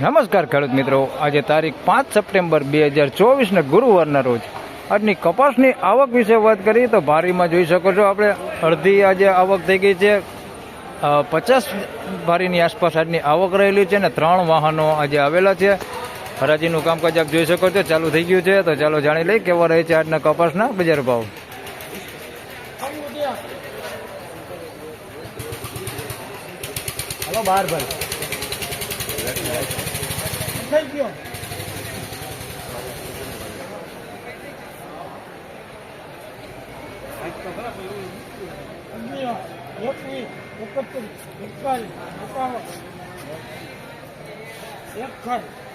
નમસ્કાર ખેડૂત મિત્રો. આજે તારીખ પાંચ સપ્ટેમ્બર બે હજાર ચોવીસને ગુરુવારના રોજ. આજની કપાસની આવક વિશે વાત કરીએ તો ભારીમાં જોઈ શકો છો આપણે. અડધી આજે આવક થઈ ગઈ છે. પચાસ ભારીની આસપાસ આજની આવક રહેલી છે અને ત્રણ વાહનો આજે આવેલા છે. હરાજીનું કામકાજ આપ જોઈ શકો છો. ચાલુ થઈ ગયું છે. તો ચાલો જાણી લઈએ કેવા રહે છે આજના કપાસના બજાર ભાવ. બાર ભાઈ. થઈ ગયો.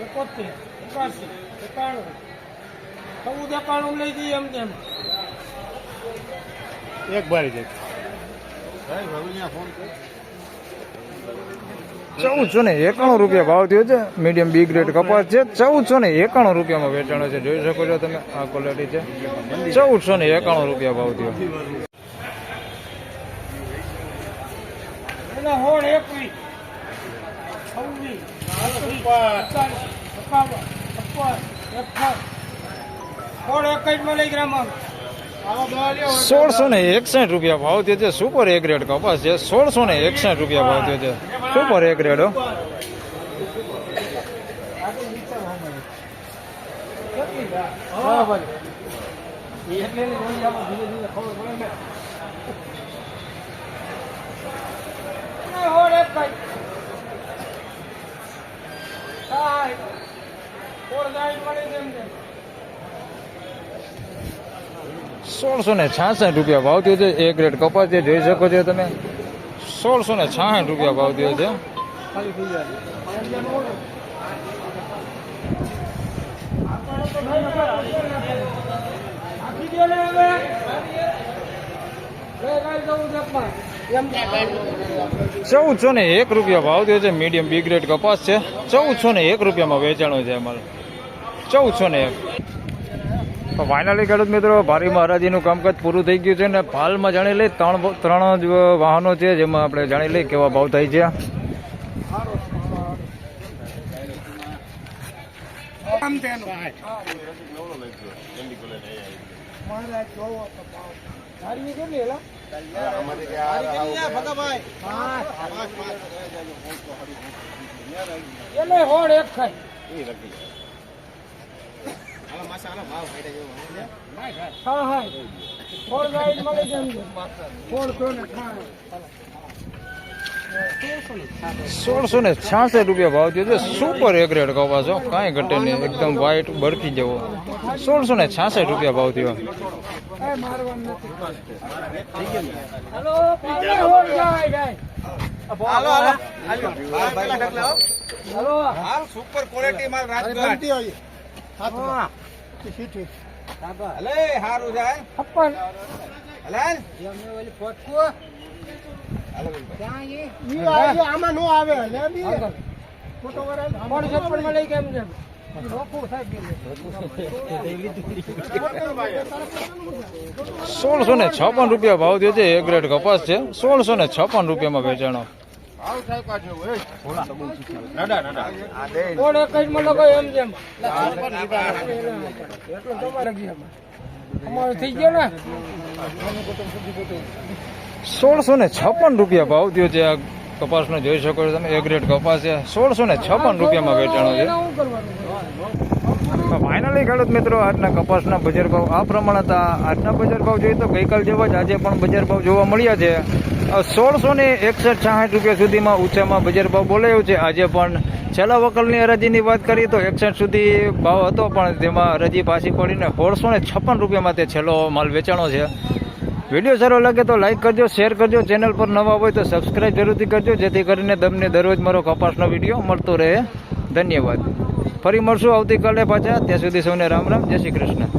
એકોતેર એકાસી એકાણું ચૌદ એકાણું લઈ જઈએ એમ તેમ. એક બારી જાય ચૌદસો ને એકાણું રૂપિયા ભાવ થયો છે. મીડિયમ બી ગ્રેડ કપાસ છે. ચૌદસો ને એકાણું રૂપિયામાં વેચાણો છે જોઈ શકો છો તમે, આ ક્વોલિટી છે. ચૌદસો ને એકાણું રૂપિયા ભાવ થયો. એકવીસ સોળસો ને એકસઠ રૂપિયા ભાવ થયો છે સુપર એ ગ્રેડ કપાસ છે સોળસો ને એકસઠ રૂપિયા ભાવ થયો છે સુપર એક રેડ ખબર પડે ને અને હોળ એકવીસ સાઠ હોળ સાઠ મળી જેમ તેમ સોળસો ને છાસઠ રૂપિયા ભાવ થયો છે. એ ગ્રેડ કપાસ છે જોઈ શકો છો તમે. સોળસો ને છાસઠ રૂપિયા ભાવ થયો છે. ચૌદસો ને એક રૂપિયા ભાવ થયો છે. મીડિયમ બી ગ્રેડ કપાસ છે. ચૌદસો ને એક રૂપિયામાં વેચાણો છે અમારે. ચૌદસો ને એક. તો ફાઇનલી ખેડૂત મિત્રો ભારી મહારાજીનું કામકાજ પૂરું થઈ ગયું છે ને હાલમાં જાણી લઈ ત્રણ ત્રણ જ વાહનો છે જેમાં આપણે જાણી લઈએ કેવા ભાવ થાય છે. મારે જોવો ભાવ. હા હા. ગાઈડ મળી છે. હોળ સોળસો ને છાસઠ રૂપિયા ભાવ થયો છે. સુપર એક રેડ કપાસ છો. કાંઈ ઘટે નહીં. એકદમ વ્હાઈટ બળકી જેવો. સોળસો ને છાસઠ રૂપિયા ભાવ થયો. એ મારવાનું નથી. હાલો, પાવડે હોળ જાય, જાય. હાલો હાલો. હાલો. હાલ સુપર ક્વોલિટી માલ રાજકોટ હા. હલે હારું જાય. છપ્પન. હલે? ઈ આજે આમાં નો આવે લે બી. ફોટો વરાય. કોણ છપ્પનમાં લઈ કેમ છે સોળસો ને છપ્પન રૂપિયા ભાવ થયો છે એ ગ્રેડ કપાસ છે. સોળસો ને છપ્પન રૂપિયામાં વેચાણો. ને? સોળસો ને છપ્પન રૂપિયા ભાવ થયો છે આ કપાસનો જોઈ શકો છો તમે એ ગ્રેડ કપાસ છે. સોળસો ને છપ્પન રૂપિયામાં વેચાણો છે. ફાઇનલી ખેડૂત મિત્રો આજના કપાસના બજાર ભાવ. આ પ્રમાણે હતા આજના બજાર ભાવ જોઈએ તો ગઈકાલ જેવા જ આજે પણ બજાર ભાવ જોવા મળ્યા છે. સોળસો ને એકસઠ છાસઠ રૂપિયા સુધીમાં ઊંચામાં બજાર ભાવ બોલાયો છે. આજે પણ છેલ્લા વકલની હરાજીની વાત કરીએ તો એકસઠ સુધી ભાવ હતો, પણ તેમાં હરાજી પાછી પડીને સોળસો ને છપ્પન રૂપિયામાં તે છેલ્લો માલ વેચાણો છે. વીડિયો સારો લાગે તો લાઈક કરજો, શેર કરજો, ચેનલ પર નવા હોય તો સબસ્ક્રાઈબ જરૂરથી કરજો, જેથી કરીને તમને દરરોજ મારો કપાસનો વીડિયો મળતો રહે. ધન્યવાદ. ફરી મળશું આવતીકાલે પાછા. ત્યાં સુધી સૌને રામ રામ. જય શ્રી કૃષ્ણ.